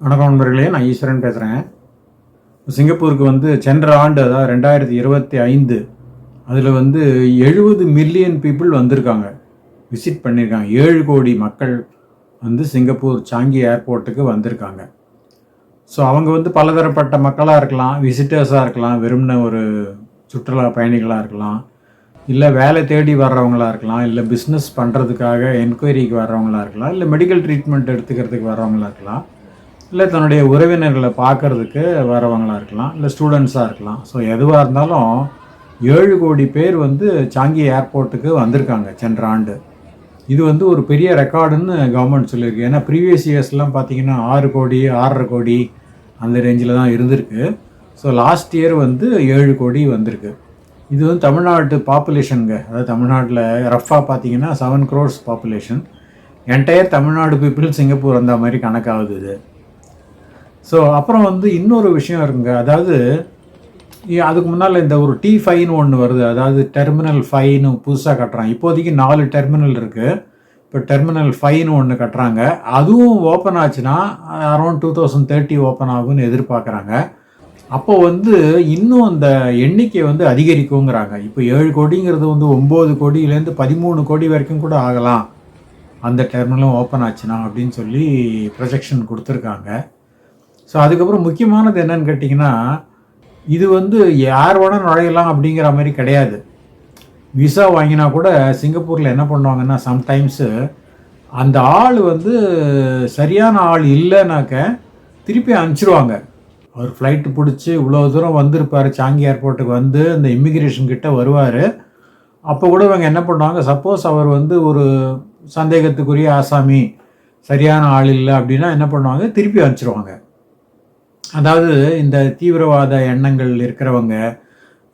வணக்கம் நண்பர்களே நான் ஈஸ்வரன் பேசுகிறேன் சிங்கப்பூருக்கு வந்து சென்ற ஆண்டு அதாவது ரெண்டாயிரத்தி இருபத்தி ஐந்து அதில் வந்து எழுபது மில்லியன் பீப்புள் வந்திருக்காங்க. விசிட் பண்ணியிருக்காங்க ஏழு கோடி மக்கள் வந்து சிங்கப்பூர் சாங்கி ஏர்போர்ட்டுக்கு வந்திருக்காங்க. ஸோ அவங்க வந்து பலதரப்பட்ட மக்களாக இருக்கலாம் விசிட்டர்ஸாக இருக்கலாம் வெறும்ன ஒரு சுற்றுலா பயணிகளாக இருக்கலாம் இல்லை வேலை தேடி வர்றவங்களாக இருக்கலாம் இல்லை பிஸ்னஸ் பண்ணுறதுக்காக என்கொயரிக்கு வர்றவங்களா இருக்கலாம் இல்லை மெடிக்கல் ட்ரீட்மெண்ட் எடுத்துக்கிறதுக்கு வர்றவங்களாக இருக்கலாம். இல்லை தன்னுடைய உறவினர்களை பார்க்கறதுக்கு வரவங்களாக இருக்கலாம் இல்லை ஸ்டூடெண்ட்ஸாக இருக்கலாம். ஸோ எதுவாக இருந்தாலும் ஏழு கோடி பேர் வந்து சாங்கி ஏர்போர்ட்டுக்கு வந்திருக்காங்க சென்ற ஆண்டு. இது வந்து ஒரு பெரிய ரெக்கார்டுன்னு கவர்மெண்ட் சொல்லியிருக்கு. ஏன்னா ப்ரீவியஸ் இயர்ஸ்லாம் பார்த்தீங்கன்னா ஆறு கோடி ஆறரை கோடி அந்த ரேஞ்சில் தான் இருந்திருக்கு. ஸோ லாஸ்ட் இயர் வந்து ஏழு கோடி வந்திருக்கு. இது வந்து தமிழ்நாட்டு பாப்புலேஷனுங்க அதாவது தமிழ்நாட்டில் ரஃபாக பார்த்தீங்கன்னா seven crores population entire Tamil Nadu people Singapore அந்த மாதிரி கணக்காகுது இது. ஸோ அப்புறம் வந்து இன்னொரு விஷயம் இருக்குங்க. அதாவது அதுக்கு முன்னால் இந்த ஒரு டி ஃபைன் ஒன்று வருது. அதாவது டெர்மினல் ஃபைன்னு புதுசாக கட்டுறாங்க. இப்போதைக்கு நாலு டெர்மினல் இருக்குது இப்போ டெர்மினல் ஃபைன்னு ஒன்று கட்டுறாங்க. அதுவும் ஓப்பன் ஆச்சுன்னா around two thousand thirty open ஆகும்னு எதிர்பார்க்குறாங்க. அப்போ வந்து இன்னும் அந்த எண்ணிக்கை வந்து அதிகரிக்குங்கிறாங்க. இப்போ ஏழு கோடிங்கிறது வந்து ஒம்பது கோடியிலேருந்து பதிமூணு கோடி வரைக்கும் கூட ஆகலாம். அந்த டெர்மினலும் ஓப்பன் ஆச்சுன்னா அப்படின்னு சொல்லி ப்ரொஜெக்ஷன் கொடுத்துருக்காங்க. ஸோ அதுக்கப்புறம் முக்கியமானது என்னன்னு கேட்டிங்கன்னா இது வந்து யார் வேணால் நுழையலாம் அப்படிங்கிற மாதிரி கிடையாது. விசா வாங்கினா கூட சிங்கப்பூரில் என்ன பண்ணுவாங்கன்னா சம்டைம்ஸு அந்த ஆள் வந்து சரியான ஆள் இல்லைனாக்க திருப்பி அனுப்பிச்சிருவாங்க. அவர் ஃப்ளைட்டு பிடிச்சி இவ்வளோ தூரம் வந்திருப்பார் சாங்கி ஏர்போர்ட்டுக்கு வந்து அந்த இமிக்ரேஷன் கிட்டே வருவார். அப்போ கூட இவங்க என்ன பண்ணுவாங்க சப்போஸ் அவர் வந்து ஒரு சந்தேகத்துக்குரிய ஆசாமி சரியான ஆள் இல்லை அப்படின்னா என்ன பண்ணுவாங்க திருப்பி அனுப்பிச்சிருவாங்க. அதாவது இந்த தீவிரவாத எண்ணங்கள் இருக்கிறவங்க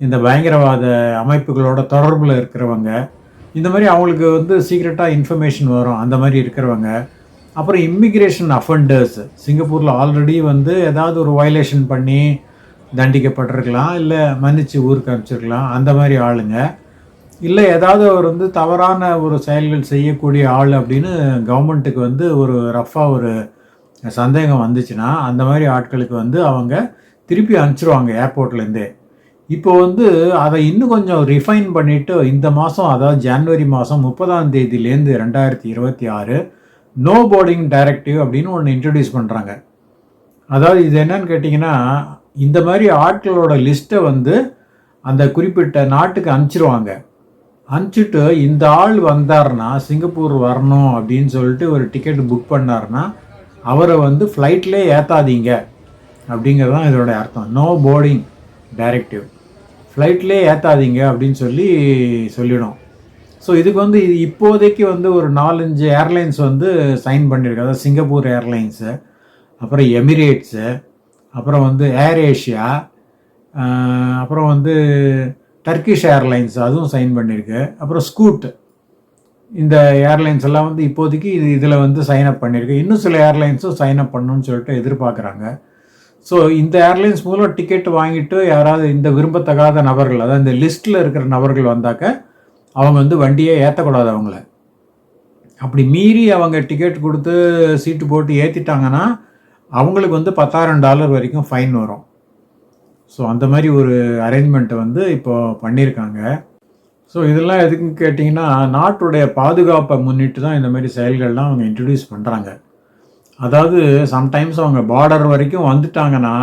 இந்த பயங்கரவாத அமைப்புகளோட தொடர்பில் இருக்கிறவங்க இந்த மாதிரி அவங்களுக்கு வந்து சீக்ரெட்டாக இன்ஃபர்மேஷன் வரும் அந்த மாதிரி இருக்கிறவங்க. அப்புறம் இம்மிக்ரேஷன் அஃபண்டர்ஸ் சிங்கப்பூரில் ஆல்ரெடி வந்து ஏதாவது ஒரு வயலேஷன் பண்ணி தண்டிக்கப்பட்டிருக்கலாம் இல்லை மன்னித்து ஊருக்கு அனுப்பிச்சிருக்கலாம் அந்த மாதிரி ஆளுங்க. இல்லை ஏதாவது அவர் வந்து தவறான ஒரு செயல்கள் செய்யக்கூடிய ஆள் அப்படின்னு கவர்மெண்ட்டுக்கு வந்து ஒரு ரஃபாக ஒரு சந்தேகம் வந்துச்சுன்னா அந்த மாதிரி ஆட்களுக்கு வந்து அவங்க திருப்பி அனுப்பிச்சிருவாங்க ஏர்போர்ட்லேருந்தே இப்போ வந்து அதை இன்னும் கொஞ்சம் ரிஃபைன் பண்ணிவிட்டு இந்த மாதம் அதாவது ஜனவரி மாதம் முப்பதாம் தேதியிலேருந்து ரெண்டாயிரத்தி இருபத்தி ஆறு நோ போர்டிங் டைரக்டிவ் அப்படின்னு ஒன்று இன்ட்ரடியூஸ் பண்ணுறாங்க அதாவது இது என்னன்னு கேட்டிங்கன்னா இந்த மாதிரி ஆட்களோட லிஸ்ட்டை வந்து அந்த குறிப்பிட்ட நாட்டுக்கு அனுப்பிச்சிருவாங்க. அனுப்பிச்சிட்டு இந்த ஆள் வந்தாருன்னா சிங்கப்பூர் வரணும் அப்படின்னு சொல்லிட்டு ஒரு டிக்கெட் புக் பண்ணாருன்னா அவரை வந்து ஃப்ளைட்லேயே ஏற்றாதீங்க அப்படிங்கிறது தான் இதோட அர்த்தம். நோ போர்டிங் டைரக்டிவ் ஃப்ளைட்லேயே ஏற்றாதீங்க அப்படின்னு சொல்லி சொல்லிடும். ஸோ இதுக்கு வந்து இது இப்போதைக்கு வந்து ஒரு நாலஞ்சு ஏர்லைன்ஸ் வந்து சைன் பண்ணியிருக்கு அதாவது சிங்கப்பூர் ஏர்லைன்ஸு அப்புறம் எமிரேட்ஸு அப்புறம் வந்து ஏர் ஏஷியா அப்புறம் வந்து டர்க்கிஷ் ஏர்லைன்ஸ் அதுவும் சைன் பண்ணியிருக்கு அப்புறம் ஸ்கூட்டு இந்த ஏர்லைன்ஸ் எல்லாம் வந்து இப்போதைக்கு இது இதில் வந்து சைன் அப் பண்ணியிருக்கு. இன்னும் சில ஏர்லைன்ஸும் சைன் அப் பண்ணணும்னு சொல்லிட்டு எதிர்பார்க்குறாங்க. ஸோ இந்த ஏர்லைன்ஸ் மூலம் டிக்கெட் வாங்கிட்டு யாராவது இந்த விரும்பத்தகாத நபர்கள் அதாவது இந்த லிஸ்ட்டில் இருக்கிற நபர்கள் வந்தாக்க அவங்க வந்து வண்டியை ஏற்றக்கூடாது அவங்கள. அப்படி மீறி அவங்க டிக்கெட் கொடுத்து சீட்டு போட்டு ஏற்றிட்டாங்கன்னா அவங்களுக்கு வந்து பத்தாயிரம் டாலர் வரைக்கும் ஃபைன் வரும். ஸோ அந்த மாதிரி ஒரு அரேஞ்ச்மெண்ட்டை வந்து இப்போ பண்ணியிருக்காங்க. ஸோ இதெல்லாம் எதுக்குன்னு கேட்டிங்கன்னா நாட்டுடைய பாதுகாப்பை முன்னிட்டு தான் இந்த மாதிரி செயல்கள்லாம் அவங்க இன்ட்ரடியூஸ் பண்ணுறாங்க அதாவது சம்டைம்ஸ் அவங்க பார்டர் வரைக்கும் வந்துட்டாங்கன்னா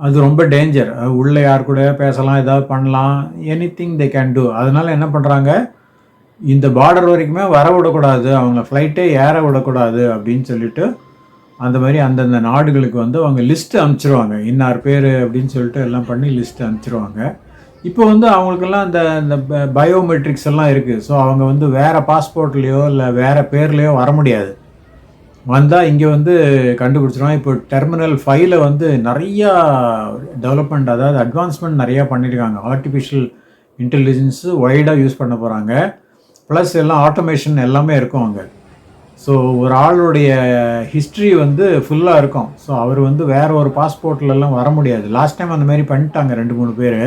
அது ரொம்ப டேஞ்சர் உள்ளே யார் கூட பேசலாம் ஏதாவது பண்ணலாம் anything they can do அதனால் என்ன பண்ணுறாங்க இந்த பார்டர் வரைக்குமே வர விடக்கூடாது அவங்க ஃப்ளைட்டே ஏற விடக்கூடாது அப்படின்னு சொல்லிட்டு அந்த மாதிரி அந்தந்த நாடுகளுக்கு வந்து அவங்க லிஸ்ட்டு அனுப்பிச்சிருவாங்க. இன்னார் பேர் அப்படின்னு சொல்லிட்டு எல்லாம் பண்ணி லிஸ்ட்டு அனுப்பிச்சிருவாங்க. இப்போ வந்து அவங்களுக்கெல்லாம் இந்த இந்த பயோமெட்ரிக்ஸ் எல்லாம் இருக்குது ஸோ அவங்க வந்து வேறு பாஸ்போர்ட்லேயோ இல்லை வேறு பேர்லேயோ வர முடியாது. வந்தால் இங்கே வந்து கண்டுபிடிச்சிருவாங்க. இப்போ டெர்மினல் ஃபைவ்ல வந்து நிறையா டெவலப்மெண்ட் அதாவது அட்வான்ஸ்மெண்ட் நிறையா பண்ணியிருக்காங்க ஆர்டிஃபிஷியல் இன்டெலிஜென்ஸு ஒய்டாக யூஸ் பண்ண போகிறாங்க ப்ளஸ் எல்லாம் ஆட்டோமேஷன் எல்லாமே இருக்கும் அங்கே. ஸோ ஒரு ஆளுடைய ஹிஸ்ட்ரி வந்து ஃபுல்லாக இருக்கும். ஸோ அவர் வந்து வேறு ஒரு பாஸ்போர்ட்லலாம் வர முடியாது. லாஸ்ட் டைம் அந்த மாதிரி பண்ணிட்டாங்க ரெண்டு மூணு பேர்.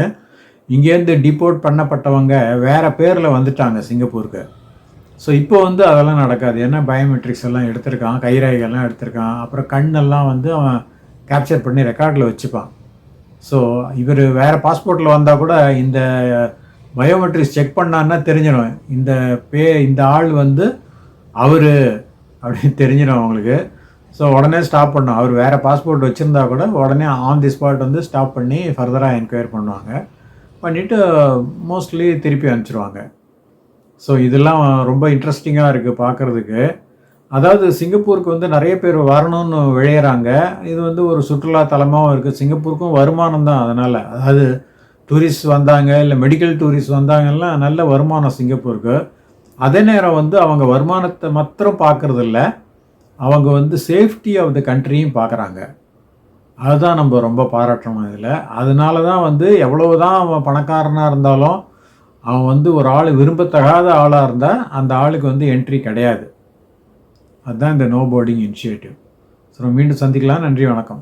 இங்கேருந்து டிபோர்ட் பண்ணப்பட்டவங்க வேறு பேரில் வந்துட்டாங்க சிங்கப்பூருக்கு. ஸோ இப்போ வந்து அதெல்லாம் நடக்காது. ஏன்னா பயோமெட்ரிக்ஸ் எல்லாம் எடுத்திருக்கான் கைராய்கள்லாம் எடுத்திருக்கான் அப்புறம் கண்ணெல்லாம் வந்து அவன் கேப்சர் பண்ணி ரெக்கார்டில் வச்சுப்பான். ஸோ இவர் வேறு பாஸ்போர்ட்டில் வந்தால் கூட இந்த பயோமெட்ரிக்ஸ் செக் பண்ணான்னா தெரிஞ்சிடும். இந்த பே இந்த ஆள் வந்து அவர் அப்படின்னு தெரிஞ்சிடும் அவங்களுக்கு. ஸோ உடனே ஸ்டாப் பண்ணும். அவர் வேறு பாஸ்போர்ட் வச்சுருந்தா கூட உடனே ஆன் தி ஸ்பாட் வந்து ஸ்டாப் பண்ணி ஃபர்தராக என்கொயர் பண்ணுவாங்க. பண்ணிவிட்டு மோஸ்ட்லி திருப்பி அனுப்பிச்சிருவாங்க. ஸோ இதெல்லாம் ரொம்ப இன்ட்ரெஸ்டிங்காக இருக்குது பார்க்குறதுக்கு அதாவது சிங்கப்பூருக்கு வந்து நிறைய பேர் வரணும்னு விளையிறாங்க இது வந்து ஒரு சுற்றுலா தலமாகவும் இருக்குது சிங்கப்பூருக்கும் வருமானம் தான் அதனால். அதாவது டூரிஸ்ட் வந்தாங்க இல்லை மெடிக்கல் டூரிஸ்ட் வந்தாங்கன்னா நல்ல வருமானம் சிங்கப்பூருக்கு. அதே நேரம் வந்து அவங்க வருமானத்தை மாத்திரம் பார்க்குறதில்ல அவங்க வந்து சேஃப்டி ஆஃப் த கண்ட்ரியும் பார்க்குறாங்க அதுதான் நம்ம ரொம்ப பாராட்டணும் இதில். அதனால தான் வந்து எவ்வளவு தான் அவன் பணக்காரனாக இருந்தாலும் அவன் வந்து ஒரு ஆள் விரும்பத்தகாத ஆளாக இருந்தால் அந்த ஆளுக்கு வந்து என்ட்ரி கிடையாது. அதுதான் இந்த நோ போர்டிங் இனிஷியேட்டிவ் ஸோ மீண்டும் சந்திக்கலாம். நன்றி வணக்கம்.